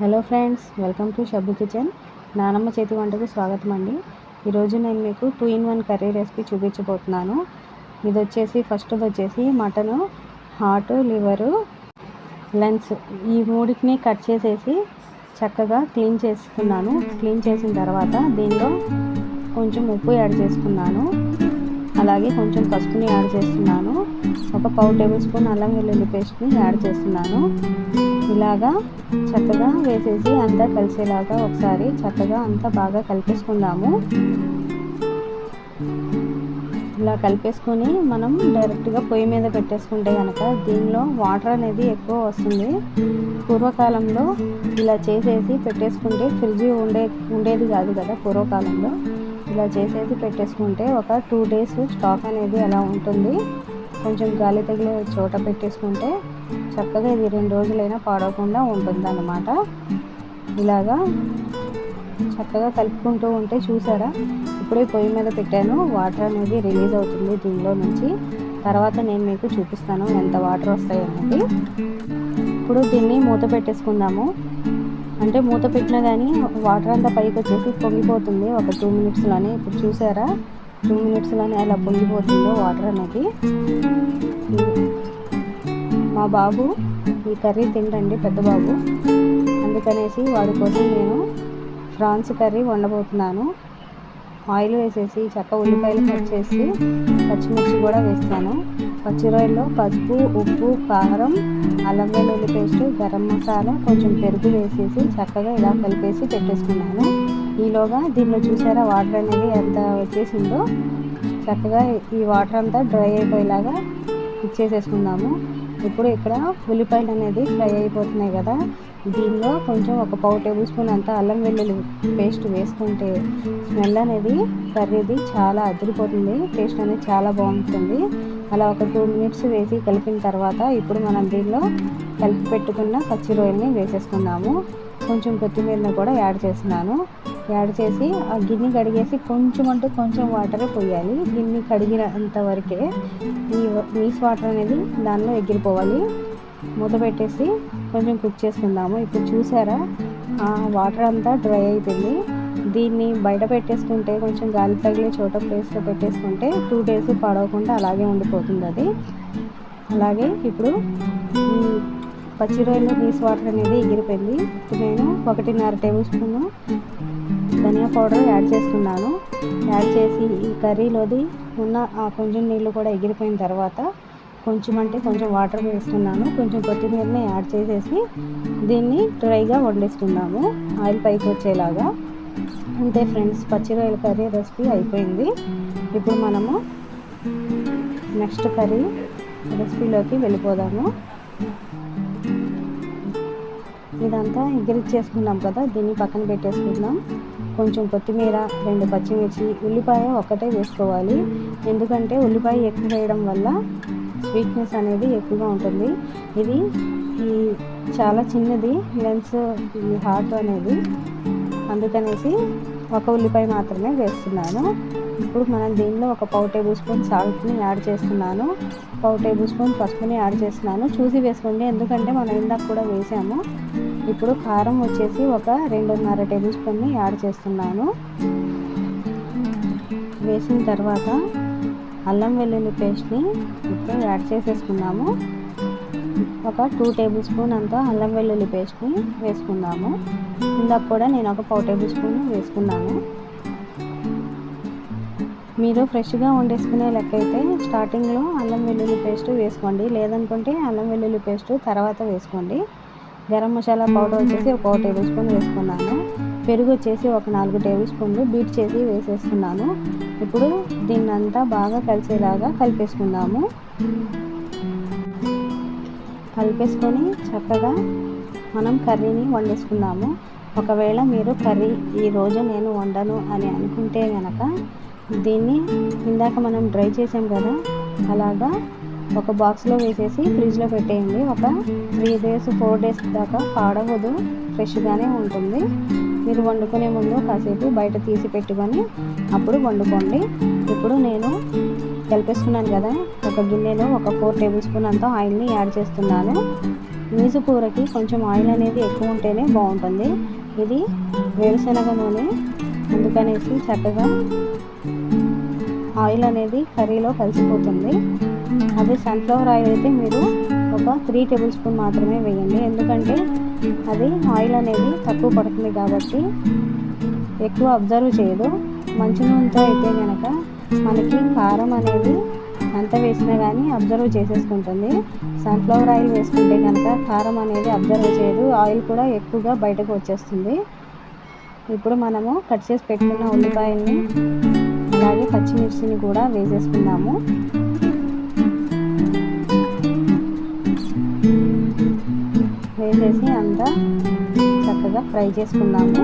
Hello friends welcome to Shabbu kitchen. నానమ్మ చేతి వంటకు స్వాగతం అండి. ఈరోజు నేను మీకు two in one curry recipe చూపించబోతున్నాను. ఇది వచ్చేసి ఫస్ట్ వచ్చేసి మటను హార్ట్ లివరు లెన్స్. ఈ మూడింటిని కట్ చేసేసి చక్కగా క్లీన్ చేసుకున్నాను. క్లీన్ చేసిన తర్వాత దీనిలో కొంచెం ఉప్పు యాడ్ చేసుకున్నాను. అలాగే కొంచెం పసుపుని యాడ్ చేస్తున్నాను. ఒక పావు టేబుల్ స్పూన్ అల్లం వెల్లుల్లి పేస్ట్ని యాడ్ చేస్తున్నాను. ఇలాగా చక్కగా వేసేసి అంతా కలిసేలాగా ఒకసారి చక్కగా అంతా బాగా కలిపేసుకుందాము. ఇలా కలిపేసుకొని మనం డైరెక్ట్గా పొయ్యి మీద పెట్టేసుకుంటే కనుక దీనిలో వాటర్ అనేది ఎక్కువ వస్తుంది. పూర్వకాలంలో ఇలా చేసేసి పెట్టేసుకుంటే ఫ్రిడ్జ్ ఉండే ఉండేది కాదు కదా పూర్వకాలంలో. ఇలా చేసేసి పెట్టేసుకుంటే ఒక టూ డేస్ స్టాక్ అనేది అలా ఉంటుంది. కొంచెం గాలి తగిలే చోట పెట్టేసుకుంటే చక్కగా ఇది రెండు రోజులైనా పాడవకుండా ఉంటుంది అన్నమాట ఇలాగా చక్కగా కలుపుకుంటూ ఉంటే చూసారా? ఇప్పుడే పొయ్యి మీద పెట్టాను. వాటర్ అనేది రిలీజ్ అవుతుంది దీనిలో నుంచి. తర్వాత నేను మీకు చూపిస్తాను ఎంత వాటర్ వస్తాయి అనేది. ఇప్పుడు దీన్ని మూత పెట్టేసుకుందాము. అంటే మూత పెట్టినా కానీ వాటర్ అంతా పైకి వచ్చేసి పొంగిపోతుంది. ఒక టూ మినిట్స్లోనే ఇప్పుడు చూసారా? టూ మినిట్స్లోనే అలా పొంగిపోతుందో వాటర్ అనేది. మా బాబు ఈ కర్రీ తినండి పెద్ద బాబు. అందుకనేసి వాడి కోసం నేను ఫ్రాన్స్ కర్రీ వండబోతున్నాను. ఆయిల్ వేసేసి చక్క ఉల్లిపాయలు కట్ చేసి పచ్చిమిర్చి కూడా వేస్తాను పచ్చిరొయ్యలో పసుపు ఉప్పు కారం అల్లం వెల్లుల్లి పేస్ట్ గరం మసాలా కొంచెం పెరుగు వేసేసి చక్కగా ఇలా కలిపేసి పెట్టేసుకున్నాను. ఈలోగా దీనిలో చూసారా వాటర్ అనేది ఎంత వచ్చేసిందో? చక్కగా ఈ వాటర్ అంతా డ్రై అయిపోయేలాగా ఇచ్చేసేసుకుందాము. ఇప్పుడు ఇక్కడ ఉల్లిపాయలు అనేది ఫ్రై అయిపోతున్నాయి కదా. దీనిలో కొంచెం ఒక పావు టేబుల్ స్పూన్ అంతా అల్లం వెల్లుల్లి పేస్ట్ వేసుకుంటే స్మెల్ అనేది కర్రీది చాలా అదిరిపోతుంది. టేస్ట్ అనేది చాలా బాగుంటుంది. అలా ఒక టూ మినిట్స్ వేసి కలిపిన తర్వాత ఇప్పుడు మనం దీనిలో కలిపి పెట్టుకున్న పచ్చి రొయ్యల్ని వేసేసుకున్నాము కొంచెం కొత్తిమీరని కూడా యాడ్ చేస్తున్నాను. యాడ్ చేసి ఆ గిన్నె కడిగేసి కొంచెం అంటే కొంచెం వాటర్ పోయాలి. గిన్నె కడిగినంత వరకే ఈ నీస్ వాటర్ అనేది దానిలో ఎగిరిపోవాలి. మూత పెట్టేసి కొంచెం కుక్ చేసుకుందాము. ఇప్పుడు చూసారా? ఆ వాటర్ అంతా డ్రై అయిపోయింది. దీన్ని బయట పెట్టేసుకుంటే కొంచెం గాలి తగిలే చోట ప్లేస్లో పెట్టేసుకుంటే టూ డేస్ పాడవకుండా అలాగే ఉండిపోతుంది అది. అలాగే ఇప్పుడు పచ్చి రొయ్యలు నీస్ వాటర్ అనేది ఎగిరిపోయింది. ఇప్పుడు నేను ఒకటిన్నర టేబుల్ స్పూను ధనియా పౌడర్ యాడ్ చేసుకున్నాను యాడ్ చేసి ఈ కర్రీలోది ఉన్న ఆ కొంచెం నీళ్ళు కూడా ఎగిరిపోయిన తర్వాత కొంచెం అంటే కొంచెం వాటర్ వేస్తున్నాను. కొంచెం కొత్తిమీరని యాడ్ చేసేసి దీన్ని డ్రైగా వండేస్తున్నాము. ఆయిల్ పైకి వచ్చేలాగా. అంతే ఫ్రెండ్స్ పచ్చి రొయ్యల కర్రీ రెసిపీ అయిపోయింది. ఇప్పుడు మనము నెక్స్ట్ కర్రీ రెసిపీలోకి వెళ్ళిపోదాము. ఇదంతా ఎగిరిచ్చేసుకున్నాం కదా దీన్ని పక్కన పెట్టేసుకుందాం. కొంచెం కొత్తిమీర రెండు పచ్చిమిర్చి ఉల్లిపాయ ఒక్కటే వేసుకోవాలి. ఎందుకంటే ఉల్లిపాయ ఎక్కువ వేయడం వల్ల స్వీట్నెస్ అనేది ఎక్కువగా ఉంటుంది. ఇది ఈ చాలా చిన్నది లెన్స్ ఈ హార్ట్ అనేది. అందుకనేసి ఒక ఉల్లిపాయ మాత్రమే వేస్తున్నాను. ఇప్పుడు మనం దీనిలో ఒక పావు టేబుల్ స్పూన్ సాల్ట్ని యాడ్ చేస్తున్నాను. పావు టేబుల్ స్పూన్ పసుపుని యాడ్ చేస్తున్నాను. చూసి వేసుకోండి ఎందుకంటే మనం ఇందాక కూడా వేసాము. ఇప్పుడు కారం వచ్చేసి ఒక రెండున్నర టేబుల్ స్పూన్ని యాడ్ చేస్తున్నాను. వేసిన తర్వాత అల్లం వెల్లుల్లి పేస్ట్ని ఇప్పుడు యాడ్ చేసేసుకున్నాము. ఒక టూ టేబుల్ స్పూన్ అంతా అల్లం వెల్లుల్లి పేస్ట్ని వేసుకుందాము. ఇందాక కూడా నేను ఒక పావు టేబుల్ స్పూన్ వేసుకున్నాను. మీరు ఫ్రెష్గా వండేసుకునే లెక్క అయితే స్టార్టింగ్లో అల్లం వెల్లుల్లి పేస్ట్ వేసుకోండి. లేదనుకుంటే అల్లం వెల్లుల్లి పేస్ట్ తర్వాత వేసుకోండి. గరం మసాలా పౌడర్ వచ్చేసి ఒక టేబుల్ స్పూన్ వేసుకున్నాను. పెరుగు వచ్చేసి ఒక నాలుగు టేబుల్ స్పూన్లు. బీట్ చేసి వేసేసుకున్నాను. ఇప్పుడు దీన్ని అంతా బాగా కలిసేలాగా కలిపేసుకుందాము. కలిపేసుకొని చక్కగా మనం కర్రీని వండేసుకుందాము. ఒకవేళ మీరు కర్రీ ఈరోజు నేను వండను అని అనుకుంటే కనుక దీన్ని ఇందాక మనం డ్రై చేసాం కదా అలాగా ఒక బాక్స్లో వేసేసి ఫ్రిడ్జ్లో పెట్టేయండి. ఒక త్రీ డేస్ ఫోర్ డేస్ దాకా పాడవదు ఫ్రెష్గానే ఉంటుంది. మీరు వండుకునే ముందు కాసేపు బయట తీసి పెట్టుకొని అప్పుడు వండుకోండి. ఇప్పుడు నేను కలిపేసుకున్నాను కదా ఒక గిన్నెలో ఒక ఫోర్ టేబుల్ స్పూన్ అంతా ఆయిల్ని యాడ్ చేస్తున్నాను. నీసు కూరకి కొంచెం ఆయిల్ అనేది ఎక్కువ ఉంటేనే బాగుంటుంది. ఇది వేరుశనగ నూనె. అందుకనేసి చక్కగా ఆయిల్ అనేది కర్రీలో కలిసిపోతుంది. అదే సన్ఫ్లవర్ ఆయిల్ అయితే మీరు ఒక త్రీ టేబుల్ స్పూన్ మాత్రమే వేయండి. ఎందుకంటే అది ఆయిల్ అనేది తక్కువ పడుతుంది కాబట్టి ఎక్కువ అబ్జర్వ్ చేయదు. మంచి నూనెతో అయితే కనుక మనకి కారం అనేది ఎంత వేసినా కానీ అబ్జర్వ్ చేసేసుకుంటుంది. సన్ఫ్లవర్ ఆయిల్ వేసుకుంటే కనుక కారం అనేది అబ్జర్వ్ చేయదు. ఆయిల్ కూడా ఎక్కువగా బయటకు వచ్చేస్తుంది. ఇప్పుడు మనము కట్ చేసి పెట్టుకున్న ఉల్లిపాయల్ని అలాగే పచ్చిమిర్చిని కూడా వేసేసుకుందాము. వేసేసి అంతా చక్కగా ఫ్రై చేసుకుందాము.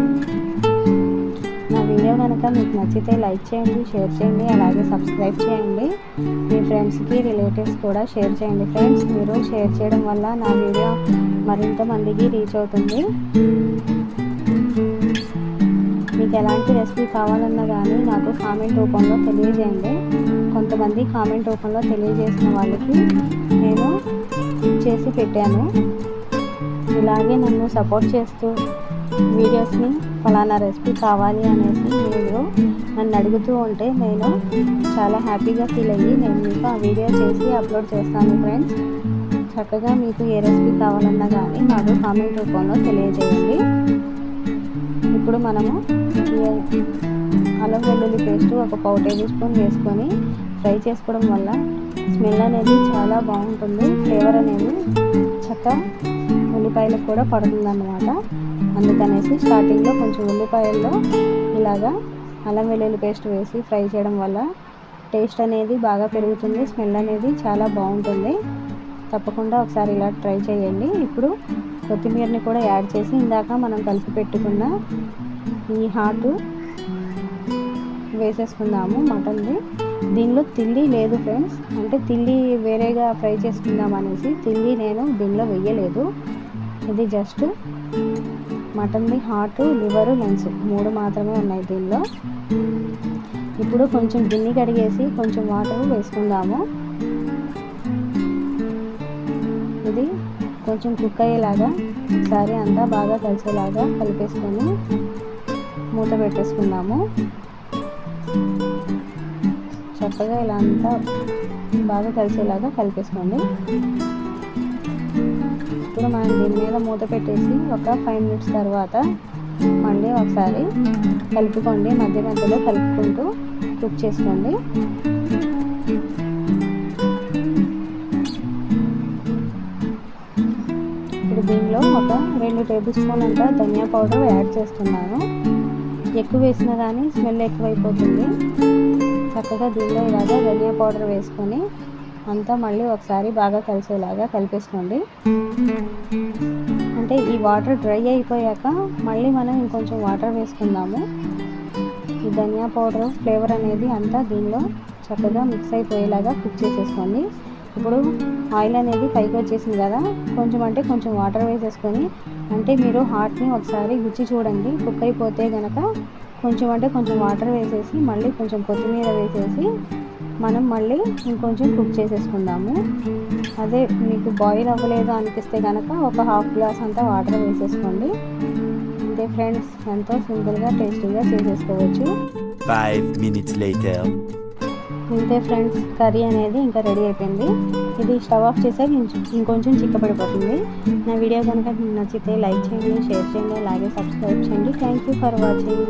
నా వీడియో కనుక మీకు నచ్చితే లైక్ చేయండి షేర్ చేయండి అలాగే సబ్స్క్రైబ్ చేయండి. మీ ఫ్రెండ్స్కి రిలేటివ్స్ కూడా షేర్ చేయండి. ఫ్రెండ్స్ మీరు షేర్ చేయడం వల్ల నా వీడియో మరింత మందికి రీచ్ అవుతుంది. మీకు ఎలాంటి రెసిపీ కావాలన్నా కానీ నాకు కామెంట్ రూపంలో తెలియజేయండి. కొంతమంది కామెంట్ రూపంలో తెలియజేసిన వాళ్ళకి నేను చేసి పెట్టాను. ఇలాగే నన్ను సపోర్ట్ చేస్తూ వీడియోస్ని ఫలానా రెసిపీ కావాలి అనేసి మీరు నన్ను అడుగుతూ ఉంటే నేను చాలా హ్యాపీగా ఫీల్ అయ్యి నేను మీకు ఆ వీడియో చేసి అప్లోడ్ చేస్తాను ఫ్రెండ్స్. చక్కగా మీకు ఏ రెసిపీ కావాలన్నా కానీ నాకు కామెంట్ రూపంలో తెలియజేయండి. ఇప్పుడు మనము అల్లం వెల్లుల్లి పేస్ట్ ఒక పావు టేబుల్ స్పూన్ వేసుకొని ఫ్రై చేసుకోవడం వల్ల స్మెల్ అనేది చాలా బాగుంటుంది. ఫ్లేవర్ అనేది చక్క ఉల్లిపాయలకు కూడా పడుతుంది అన్నమాట అందుకనేసి స్టార్టింగ్లో కొంచెం ఉల్లిపాయల్లో ఇలాగా అల్లం వెల్లుల్లి పేస్ట్ వేసి ఫ్రై చేయడం వల్ల టేస్ట్ అనేది బాగా పెరుగుతుంది. స్మెల్ అనేది చాలా బాగుంటుంది. తప్పకుండా ఒకసారి ఇలా ట్రై చేయండి. ఇప్పుడు కొత్తిమీరని కూడా యాడ్ చేసి ఇందాక మనం కలిపి పెట్టుకున్న ఈ హాటు వేసేసుకుందాము మటన్ది. దీనిలో తిల్లి లేదు ఫ్రెండ్స్. అంటే తిల్లి వేరేగా ఫ్రై చేసుకుందాం అనేసి తిల్లి నేను దీనిలో వెయ్యలేదు ఇది జస్ట్ మటన్ది హార్ట్ లివరు లెన్స్ మూడు మాత్రమే ఉన్నాయి దీనిలో. ఇప్పుడు కొంచెం గిన్నె కడిగేసి కొంచెం వాటర్ వేసుకుందాము. ఇది కొంచెం కుక్ అయ్యేలాగా ఒకసారి అంతా బాగా కలిసేలాగా కలిపేసుకొని మూత పెట్టేసుకుందాము. చక్కగా ఇలా అంతా బాగా కలిసేలాగా కలిపేసుకోండి. ఇప్పుడు మనం దీని మీద మూత పెట్టేసి ఒక ఫైవ్ మినిట్స్ తర్వాత మళ్ళీ ఒకసారి కలుపుకోండి. మధ్య మధ్యలో కలుపుకుంటూ కుక్ చేసుకోండి. ఇప్పుడు దీనిలో ఒక రెండు టేబుల్ స్పూన్ అంతా ధనియా పౌడర్ యాడ్ చేస్తున్నాను. ఎక్కువ వేసినా కానీ స్మెల్ ఎక్కువైపోతుంది. చక్కగా దీనిలో ఇలాగా ధనియా పౌడర్ వేసుకొని అంతా మళ్ళీ ఒకసారి బాగా కలిసేలాగా కలిపేసుకోండి. అంటే ఈ వాటర్ డ్రై అయిపోయాక మళ్ళీ మనం ఇంకొంచెం వాటర్ వేసుకుందాము. ఈ ధనియా పౌడర్ ఫ్లేవర్ అనేది అంతా దీనిలో చక్కగా మిక్స్ అయిపోయేలాగా కుక్ చేసేసుకోండి. ఇప్పుడు ఆయిల్ అనేది పైకి వచ్చేసింది కదా కొంచెం అంటే కొంచెం వాటర్ వేసేసుకొని అంటే మీరు హాట్ని ఒకసారి గుచ్చి చూడండి. కుక్ అయిపోతే కనుక కొంచెం అంటే కొంచెం వాటర్ వేసేసి మళ్ళీ కొంచెం కొత్తిమీర వేసేసి మనం మళ్ళీ ఇంకొంచెం కుక్ చేసేసుకుందాము. అదే మీకు బాయిల్ అవ్వలేదు అనిపిస్తే కనుక ఒక హాఫ్ గ్లాస్ అంతా వాటర్ వేసేసుకోండి. అంతే ఫ్రెండ్స్ ఎంతో సింపుల్గా టేస్టీగా చేసేసుకోవచ్చు. Five minutes later. ఇంతే ఫ్రెండ్స్ కర్రీ అనేది ఇంకా రెడీ అయిపోయింది. ఇది స్టవ్ ఆఫ్ చేసాక ఇంకొంచెం చిక్కబడిపోతుంది. నా వీడియో కనుక మీకు నచ్చితే లైక్ చేయండి షేర్ చేయండి అలాగే సబ్స్క్రైబ్ చేయండి. Thank you for watching